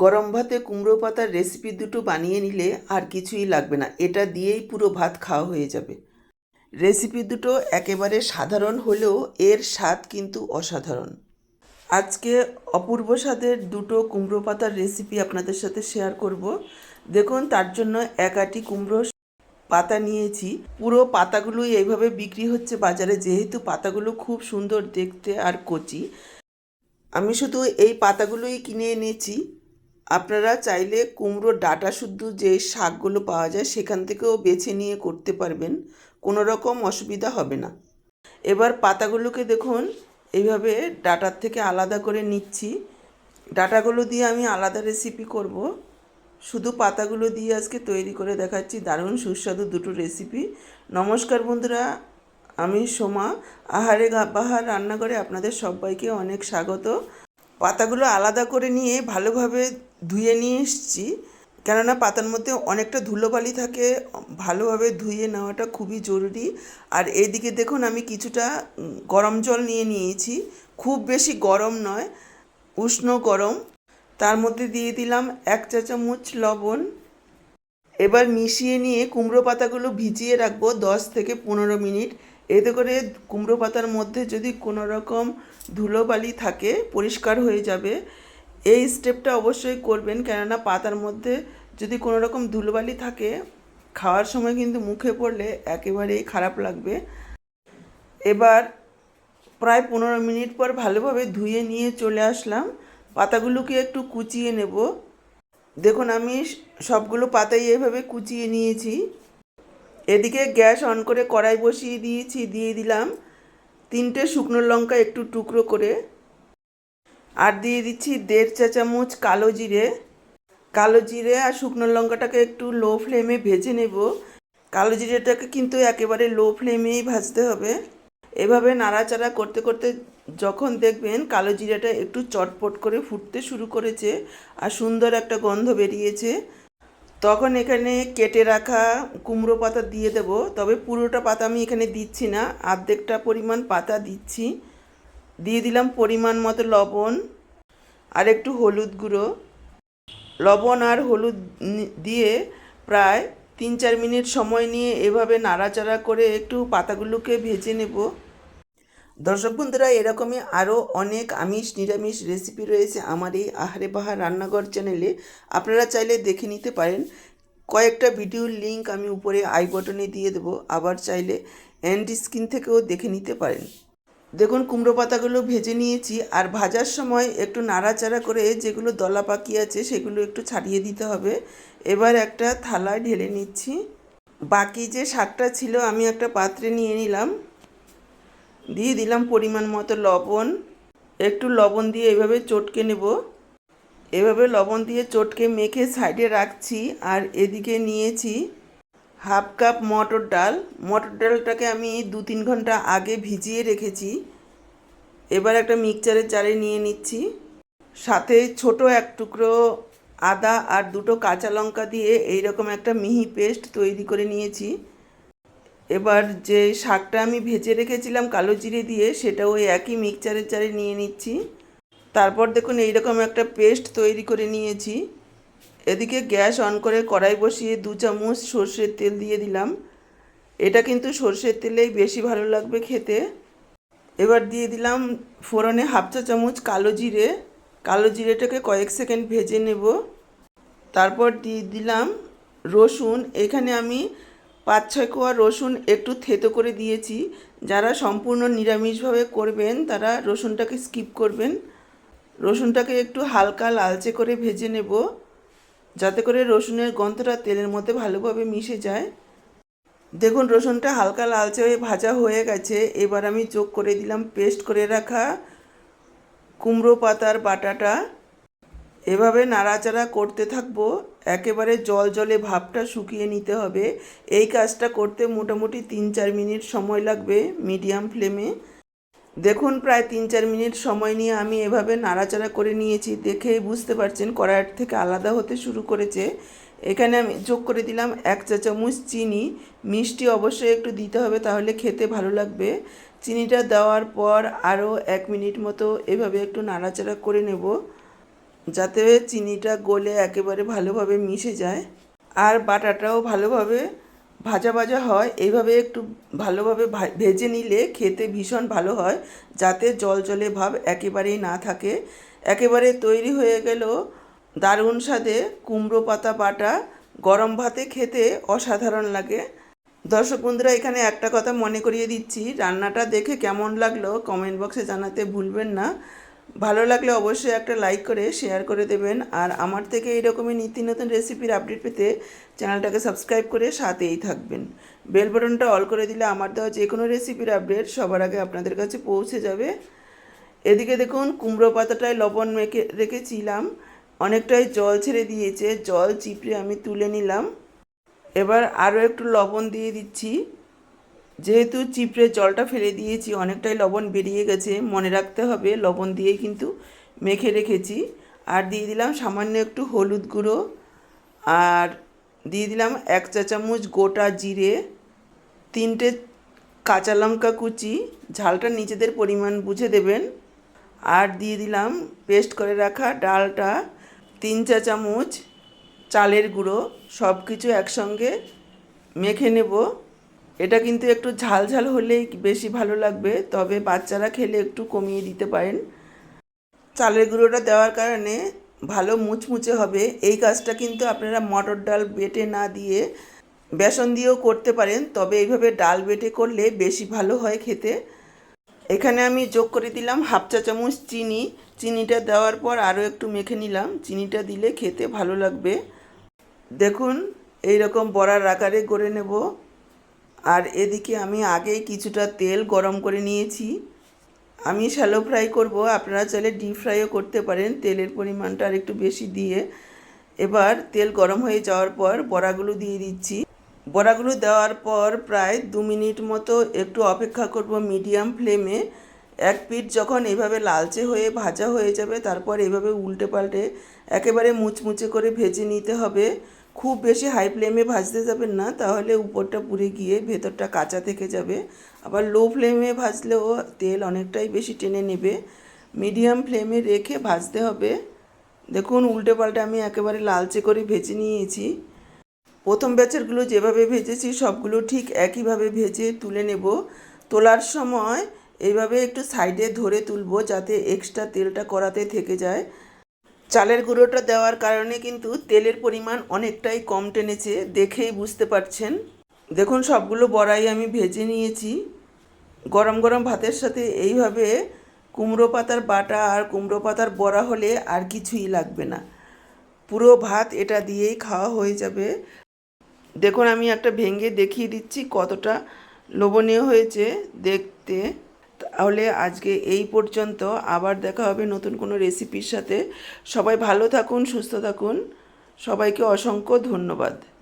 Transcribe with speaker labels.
Speaker 1: গরম ভাতে কুমড়ো পাতার রেসিপি দুটো বানিয়ে নিলে আর কিছুই লাগবে না। এটা দিয়েই পুরো ভাত খাওয়া হয়ে যাবে। রেসিপি দুটো একেবারে সাধারণ হলেও এর স্বাদ কিন্তু অসাধারণ। আজকে অপূর্ব স্বাদের দুটো কুমড়ো পাতার রেসিপি আপনাদের সাথে শেয়ার করব। দেখুন, তার জন্য এক আটি কুমড়ো পাতা নিয়েছি। পুরো পাতাগুলোই এইভাবে বিক্রি হচ্ছে বাজারে, যেহেতু পাতাগুলো খুব সুন্দর দেখতে আর কচি। আমি শুধু এই পাতাগুলোই কিনে এনেছি। আপনারা চাইলে কুমড়ো ডাটা শুদ্ধ যে শাকগুলো পাওয়া যায় সেখান থেকেও বেছে নিয়ে করতে পারবেন, কোনো রকম অসুবিধা হবে না। এবার পাতাগুলোকে দেখুন, এইভাবে ডাটার থেকে আলাদা করে নিচ্ছি। ডাটাগুলো দিয়ে আমি আলাদা রেসিপি করব। শুধু পাতাগুলো দিয়ে আজকে তৈরি করে দেখাচ্ছি, দারুণ সুস্বাদু দুটো রেসিপি নমস্কার বন্ধুরা, আমি সোমা। আহারে বাহার রান্নাঘরে আপনাদের সবাইকে অনেক স্বাগত। পাতাগুলো আলাদা করে নিয়ে ভালোভাবে ধুয়ে নিয়ে এসেছি। কেননা পাতার মধ্যে অনেকটা ধুলোবালি থাকে, ভালোভাবে ধুয়ে নেওয়াটা খুবই জরুরি। আর এদিকে দেখুন, আমি কিছুটা গরম জল নিয়ে নিয়েছি। খুব বেশি গরম নয়, উষ্ণ গরম। তার মধ্যে দিয়ে দিলাম এক চা চামচ লবণ। এবার মিশিয়ে নিয়ে কুমড়ো পাতাগুলো ভিজিয়ে রাখব দশ থেকে পনেরো মিনিট। এতে করে কুমড়ো পাতার মধ্যে যদি কোনো রকম ধুলোবালি থাকে, পরিষ্কার হয়ে যাবে, এই স্টেপটা অবশ্যই করবেন। কেননা পাতার মধ্যে যদি কোনো রকম ধুলোবালি থাকে, খাওয়ার সময় কিন্তু মুখে পড়লে একেবারেই খারাপ লাগবে। এবার প্রায় পনেরো মিনিট পর ভালোভাবে ধুয়ে নিয়ে চলে আসলাম। পাতাগুলোকে একটু কুচিয়ে নেব। দেখুন, আমি সবগুলো পাতাই এভাবে কুচিয়ে নিয়েছি। এদিকে গ্যাস অন করে কড়াই বসিয়ে দিয়েছি, দিয়ে দিলাম তিনটে শুকনো লঙ্কা একটু টুকরো করে। আর দিয়ে দিচ্ছি দেড় চা চামচ কালো জিরে। কালো জিরে আর শুকনো লঙ্কাটাকে একটু লো ফ্লেমে ভেজে নেব। কালো জিরেটাকে কিন্তু একেবারে লো ফ্লেমেই ভাজতে হবে। এভাবে নাড়াচাড়া করতে করতে যখন দেখবেন কালো জিরাটা একটু চটপট করে ফুটতে শুরু করেছে আর সুন্দর একটা গন্ধ বেরিয়েছে। তখন এখানে কেটে রাখা কুমড়ো পাতা দিয়ে দেব, তবে পুরোটা পাতা আমি এখানে দিচ্ছি না অর্ধেকটা পরিমাণ পাতা দিচ্ছি। দিয়ে দিলাম পরিমাণ মতো লবণ আর একটু হলুদ গুঁড়ো। লবণ আর হলুদ দিয়ে প্রায় তিন চার মিনিট সময় নিয়ে এভাবে নাড়াচাড়া করে একটু পাতাগুলোকে ভেজে নেব। দর্শক বন্ধুরা এরকমই আরও অনেক আমিষ, নিরামিষ রেসিপি রয়েছে আমার এই আহারে বাহার রান্নাঘর চ্যানেলে আপনারা চাইলে দেখে নিতে পারেন। কয়েকটা ভিডিওর লিংক আমি উপরে আই বটনে দিয়ে দেবো। আবার চাইলে এন্ড স্ক্রিন থেকেও দেখে নিতে পারেন। দেখুন, কুমড়ো পাতাগুলো ভেজে নিয়েছি। আর ভাজার সময় একটু নাড়াচাড়া করে যেগুলো দলা পাকি আছে, সেগুলো একটু ছাড়িয়ে দিতে হবে। এবার একটা থালায় ঢেলে নিচ্ছি। বাকি যে শাকটা ছিল, আমি একটা পাত্রে নিয়ে নিলাম। দিয়ে দিলাম পরিমাণ মতো লবণ। একটু লবণ দিয়ে এভাবে চটকে নেব। এভাবে লবণ দিয়ে চটকে মেখে সাইডে রাখছি আর এদিকে নিয়েছি হাফ কাপ মটর ডাল। মটর ডালটাকে আমি দু তিন ঘণ্টা আগে ভিজিয়ে রেখেছি। এবার একটা মিক্সচারের জারে নিয়ে নিচ্ছি। সাথে ছোট এক টুকরো আদা আর দুটো কাঁচা লঙ্কা দিয়ে এইরকম একটা মিহি পেস্ট তৈরি করে নিয়েছি। এবার যে শাকটা আমি ভেজে রেখেছিলাম কালো জিরে দিয়ে, সেটা ওই একই মিক্সচারের জারে নিয়ে নিচ্ছি। তারপর দেখুন, এইরকম একটা পেস্ট তৈরি করে নিয়েছি। এদিকে গ্যাস অন করে কড়াই বসিয়ে দু চামচ সর্ষের তেল দিয়ে দিলাম। এটা কিন্তু সর্ষের তেলেই বেশি ভালো লাগবে খেতে। এবার দিয়ে দিলাম ফোড়নে হাফ চা চামচ কালো জিরে। কালো জিরেটাকে কয়েক সেকেন্ড ভেজে নেব। তারপর দিয়ে দিলাম রসুন। এখানে আমি পাঁচ ছয় কোয়া রসুন একটু থেতো করে দিয়েছি। যারা সম্পূর্ণ নিরামিষভাবে করবেন, তারা রসুনটাকে স্কিপ করবেন। রসুনটাকে একটু হালকা লালচে করে ভেজে নেব, যাতে করে রসুনের গন্ধটা তেলের মধ্যে ভালোভাবে মিশে যায়। দেখুন, রসুনটা হালকা লালচে হয়ে ভাজা হয়ে গেছে। এবার আমি যোগ করে দিলাম, পেস্ট করে রাখা কুমড়ো পাতার বাটাটা। এভাবে নাড়াচাড়া করতে থাকব, একেবারে জল জলে ভাবটা শুকিয়ে নিতে হবে। এই কাজটা করতে মোটামুটি তিন চার মিনিট সময় লাগবে মিডিয়াম ফ্লেমে। দেখুন, প্রায় তিন চার মিনিট সময় নিয়ে আমি এভাবে নাড়াচাড়া করে নিয়েছি, দেখেই বুঝতে পারছেন কড়াইয়ের থেকে আলাদা হতে শুরু করেছে। এখানে আমি যোগ করে দিলাম এক চা চামচ চিনি। মিষ্টি অবশ্যই একটু দিতে হবে, তাহলে খেতে ভালো লাগবে। চিনিটা দেওয়ার পর আরও এক মিনিট মতো এভাবে একটু নাড়াচাড়া করে নেব। যাতে চিনিটা গলে একেবারে ভালোভাবে মিশে যায়। আর বাটাটাও ভালোভাবে ভাজা ভাজা হয়। এইভাবে একটু ভালোভাবে ভেজে নিলে খেতে ভীষণ ভালো হয়, যাতে জল জলে ভাব একেবারেই না থাকে। একেবারে তৈরি হয়ে গেল দারুণ স্বাদে কুমড়ো পাতা বাটা। গরম ভাতে খেতে অসাধারণ লাগে। দর্শক বন্ধুরা, এখানে একটা কথা মনে করিয়ে দিচ্ছি। রান্নাটা দেখে কেমন লাগল কমেন্ট বক্সে জানাতে ভুলবেন না। ভালো লাগলে অবশ্যই একটা লাইক করে শেয়ার করে দেবেন। আর আমার থেকে এইরকমই নিত্য নতুন রেসিপির আপডেট পেতে চ্যানেলটাকে সাবস্ক্রাইব করে সাথেই থাকবেন। বেল বাটনটা অল করে দিলে আমার দেওয়া যে কোনো রেসিপির আপডেট সবার আগে আপনাদের কাছে পৌঁছে যাবে। এদিকে দেখুন, কুমড়ো পাতাটায় লবণ মেখে রেখেছিলাম। অনেকটাই জল ছেড়ে দিয়েছে, জল চিপড়ে আমি তুলে নিলাম। এবার আরও একটু লবণ দিয়ে দিচ্ছি। যেহেতু চিপড়ে জলটা ফেলে দিয়েছি, অনেকটাই লবণ বেরিয়ে গেছে, মনে রাখতে হবে, লবণ দিয়ে কিন্তু মেখে রেখেছি। আর দিয়ে দিলাম সামান্য একটু হলুদ গুঁড়ো, আর দিয়ে দিলাম এক চা চামচ গোটা জিরে, তিনটে কাঁচা লঙ্কা কুচি, ঝালটা নিজেদের পরিমাণ বুঝে দেবেন। আর দিয়ে দিলাম পেস্ট করে রাখা ডালটা, তিন চা চামচ চালের গুঁড়ো সব কিছু একসঙ্গে মেখে নেব। এটা কিন্তু একটু ঝাল ঝাল হলেই বেশি ভালো লাগবে, তবে বাচ্চারা খেলে একটু কমিয়ে দিতে পারেন। চালের গুঁড়োটা দেওয়ার কারণে ভালো মুচমুচে হবে। এই কাজটা কিন্তু আপনারা মটর ডাল বেটে না দিয়ে বেসন দিয়েও করতে পারেন, তবে এইভাবে ডাল বেটে করলে বেশি ভালো হয় খেতে। এখানে আমি যোগ করে দিলাম হাফ চা চামচ চিনি। চিনিটা দেওয়ার পর আরও একটু মেখে নিলাম। চিনিটা দিলে খেতে ভালো লাগবে। দেখুন এই রকম বড়ার আকারে করে নেব। আর এদিকে আমি আগেই কিছুটা তেল গরম করে নিয়েছি। আমি শ্যালো ফ্রাই করব, আপনারা চাইলে ডিপ ফ্রাইও করতে পারেন, তেলের পরিমাণটা আর একটু বেশি দিয়ে। এবার তেল গরম হয়ে যাওয়ার পর বড়াগুলো দিয়ে দিচ্ছি। বড়াগুলো দেওয়ার পর প্রায় দু মিনিট মতো একটু অপেক্ষা করব মিডিয়াম ফ্লেমে এক পিঠ যখন এভাবে লালচে হয়ে ভাজা হয়ে যাবে, তারপর এভাবে উল্টে পাল্টে একেবারে মুচমুচে করে ভেজে নিতে হবে। খুব বেশি হাই ফ্লেমে ভাজতে যাবেন না, তাহলে উপরটা পুড়ে গিয়ে ভেতরটা কাঁচা থেকে যাবে। আবার লো ফ্লেমে ভাজলেও তেল অনেকটাই বেশি টেনে নেবে। মিডিয়াম ফ্লেমে রেখে ভাজতে হবে। দেখুন উল্টে পাল্টে আমি একেবারে লালচে করে ভেজে নিয়েছি। প্রথম ব্যাচেরগুলো যেভাবে ভেজেছি, সবগুলো ঠিক একইভাবে ভেজে তুলে নেব। তোলার সময় এইভাবে একটু সাইডে ধরে তুলবো, যাতে এক্সট্রা তেলটা কড়াতে থেকে যায়। চালের গুঁড়োটা দেওয়ার কারণে কিন্তু তেলের পরিমাণ অনেকটাই কম টেনেছে, দেখেই বুঝতে পারছেন। দেখুন, সবগুলো বড়াই আমি ভেজে নিয়েছি। গরম গরম ভাতের সাথে এইভাবে কুমড়ো পাতার বাটা আর কুমড়ো পাতার বড়া হলে আর কিছুই লাগবে না। পুরো ভাত এটা দিয়েই খাওয়া হয়ে যাবে। দেখুন, আমি একটা ভেঙে দেখিয়ে দিচ্ছি কতটা লোভনীয় হয়েছে দেখতে। তাহলে আজকে এই পর্যন্ত। আবার দেখা হবে নতুন কোনো রেসিপির সাথে। সবাই ভালো থাকুন, সুস্থ থাকুন। সবাইকে অসংখ্য ধন্যবাদ।